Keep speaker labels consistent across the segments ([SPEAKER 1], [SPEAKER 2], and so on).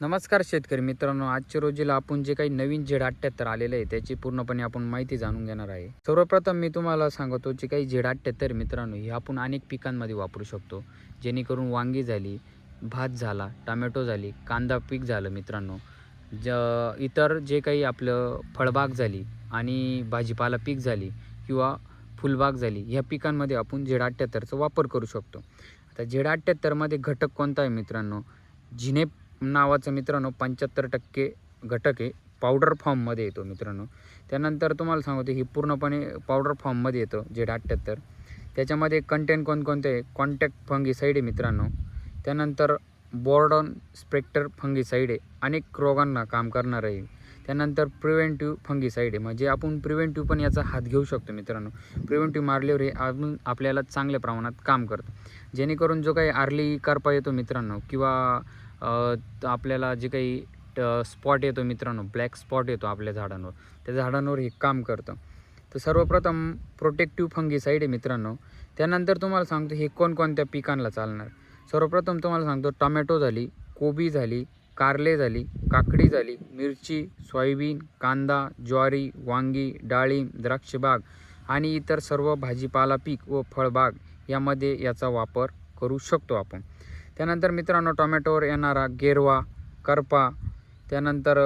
[SPEAKER 1] नमस्कार शेतकरी मित्रांनो आजच्या रोजीला आपण जे काही नवीन झेड अठ्ठ्याहत्तर आलेलं आहे त्याची पूर्णपणे आपण माहिती जाणून घेणार आहे. सर्वप्रथम मी तुम्हाला सांगतो जे काही झेड अठ्ठ्याहत्तर मित्रांनो हे आपण अनेक पिकांमध्ये वापरू शकतो. जेणेकरून वांगी झाली भात झाला टमॅटो झाली कांदा पीक झालं मित्रांनो. ज इतर जे काही आपलं फळबाग झाली आणि भाजीपाला पीक झाली किंवा फुलबाग झाली ह्या पिकांमध्ये आपण झेड अठ्ठ्याहत्तरचा वापर करू शकतो. आता झेड अठ्ठ्याहत्तरमध्ये घटक कोणता आहे मित्रांनो? झिनेप नावाचं मित्रांनो पंच्याहत्तर टक्के घटक आहे. पावडर फॉर्ममध्ये येतो मित्रांनो. त्यानंतर तुम्हाला सांगतो ही पूर्णपणे पावडर फॉर्ममध्ये येतं जेड अठ्ठ्याहत्तर. त्याच्यामध्ये कंटेंट कोणकोणते आहे? कॉन्टॅक्ट फंगीसाईड आहे मित्रांनो. त्यानंतर बॉर्डॉन स्पेक्टर फंगीसाईड आहे. अनेक रोगांना काम करणार आहे. त्यानंतर प्रिव्हेंटिव्ह फंगीसाईड आहे. म्हणजे आपण प्रिव्हेंटिव्ह पण याचा हात घेऊ शकतो मित्रांनो. प्रिव्हेंटिव्ह मारल्यावर हे अजून आपल्याला चांगल्या प्रमाणात काम करतं. जेणेकरून जो काही आर्ली करपा येतो मित्रांनो किंवा आपल्याला जे काही स्पॉट येतो मित्रांनो ब्लॅक स्पॉट येतो आपल्या झाडांवर. त्या झाडांवर हे काम करतं. तर सर्वप्रथम प्रोटेक्टिव्ह फंगीसाईड आहे मित्रांनो. त्यानंतर तुम्हाला सांगतो हे कोणकोणत्या पिकांना चालणार. सर्वप्रथम तुम्हाला सांगतो टमॅटो झाली कोबी झाली कारले झाली काकडी झाली मिरची सोयाबीन कांदा ज्वारी वांगी डाळिंब द्राक्षबाग आणि इतर सर्व भाजीपाला पीक व फळबाग यामध्ये याचा वापर करू शकतो आपण. त्यानंतर मित्रांनो टोमॅटोवर येणारा गेरवा करपा त्यानंतर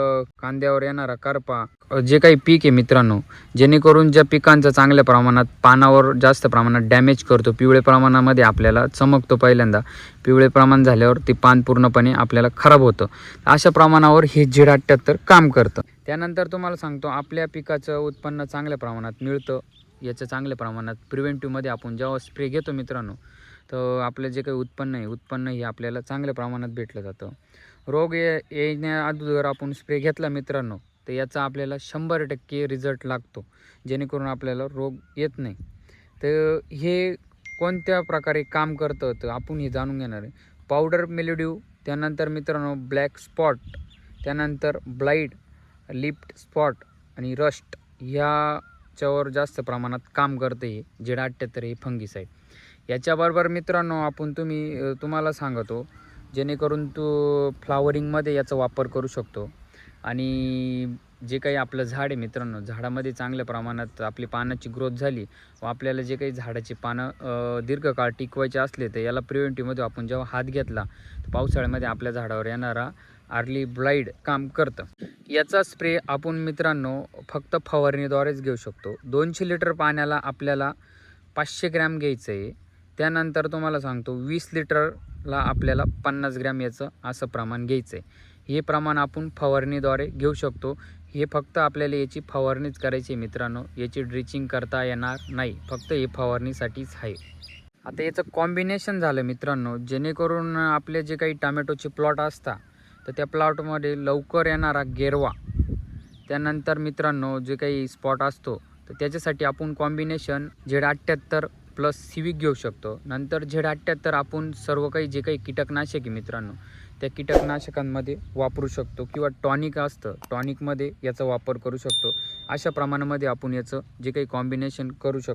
[SPEAKER 1] कांद्यावर येणारा करपा जे काही पीक आहे मित्रांनो जेणेकरून ज्या पिकांचं चांगल्या प्रमाणात पानावर जास्त प्रमाणात डॅमेज करतो पिवळे प्रमाणामध्ये आपल्याला चमकतो पहिल्यांदा. पिवळे प्रमाण झाल्यावर ते पान पूर्णपणे आपल्याला खराब होतं. अशा प्रमाणावर हे झिड अठ्ठ्याहत्तर काम करतं. त्यानंतर तुम्हाला सांगतो आपल्या पिकाचं उत्पन्न चांगल्या प्रमाणात मिळतं. याचं चांगल्या प्रमाणात प्रिव्हेंटिव्हमध्ये आपण जेव्हा स्प्रे घेतो मित्रांनो तर आपलं जे काही उत्पन्न आहे उत्पन्न हे आपल्याला चांगल्या प्रमाणात भेटलं जातं. रोग ये येण्या अगोदर आपण स्प्रे घेतला मित्रांनो तर याचा आपल्याला शंभर टक्के रिझल्ट लागतो. जेणेकरून आपल्याला रोग येत नाही. तर हे कोणत्या प्रकारे काम करतं तर आपण हे जाणून घेणार आहे. पावडर मेलोड्यू त्यानंतर मित्रांनो ब्लॅक स्पॉट त्यानंतर ब्लाईड लिफ्ट स्पॉट आणि रस्ट ह्याच्यावर जास्त प्रमाणात काम करते हे जेड अठ्ठ्याहत्तर हे फंगीसाईड याच्याबरोबर मित्रांनो आपण तुम्ही तुम्हाला सांगतो जेणेकरून तू फ्लावरिंगमध्ये याचा वापर करू शकतो. आणि जे काही आपलं झाड आहे मित्रांनो झाडामध्ये चांगल्या प्रमाणात आपली पानाची ग्रोथ झाली व आपल्याला जे काही झाडाची पानं दीर्घकाळ टिकवायचे असले तर याला प्रिव्हेंटिव्हमध्ये आपण जेव्हा हात घेतला तर पावसाळ्यामध्ये आपल्या झाडावर येणारा आर्ली ब्लाईड काम करतं. याचा स्प्रे आपण मित्रांनो फक्त फवारणीद्वारेच घेऊ शकतो. दोनशे लिटर पाण्याला आपल्याला पाचशे ग्रॅम घ्यायचं आहे त्यानंतर तुम्हाला सांगतो वीस लिटरला आपल्याला पन्नास ग्रॅम याचं असं प्रमाण घ्यायचं आहे हे प्रमाण आपण फवारणीद्वारे घेऊ शकतो. हे फक्त आपल्याला याची फवारणीच करायची आहे मित्रांनो. याची ड्रिचिंग करता येणार नाही. फक्त हे फवारणीसाठीच आहे. आता याचं कॉम्बिनेशन झालं मित्रांनो. जेणेकरून आपले जे काही टामॅटोचे प्लॉट असतात तर त्या प्लॉटमध्ये लवकर येणारा गेरवा. त्यानंतर मित्रांनो जे काही स्पॉट असतो तर त्याच्यासाठी आपण कॉम्बिनेशन झेड अठ्ठ्याहत्तर प्लस सिविक घेऊ शकतो. नंतर झेड अठ्ठ्याहत्तर आपण सर्व काही जे काही कीटकनाशक आहे मित्रांनो त्या कीटकनाशकांमध्ये वापरू शकतो किंवा टॉनिक असतं टॉनिकमध्ये याचा वापर करू शकतो. अशा प्रमाणामध्ये आपण याचं जे काही कॉम्बिनेशन करू शकतो.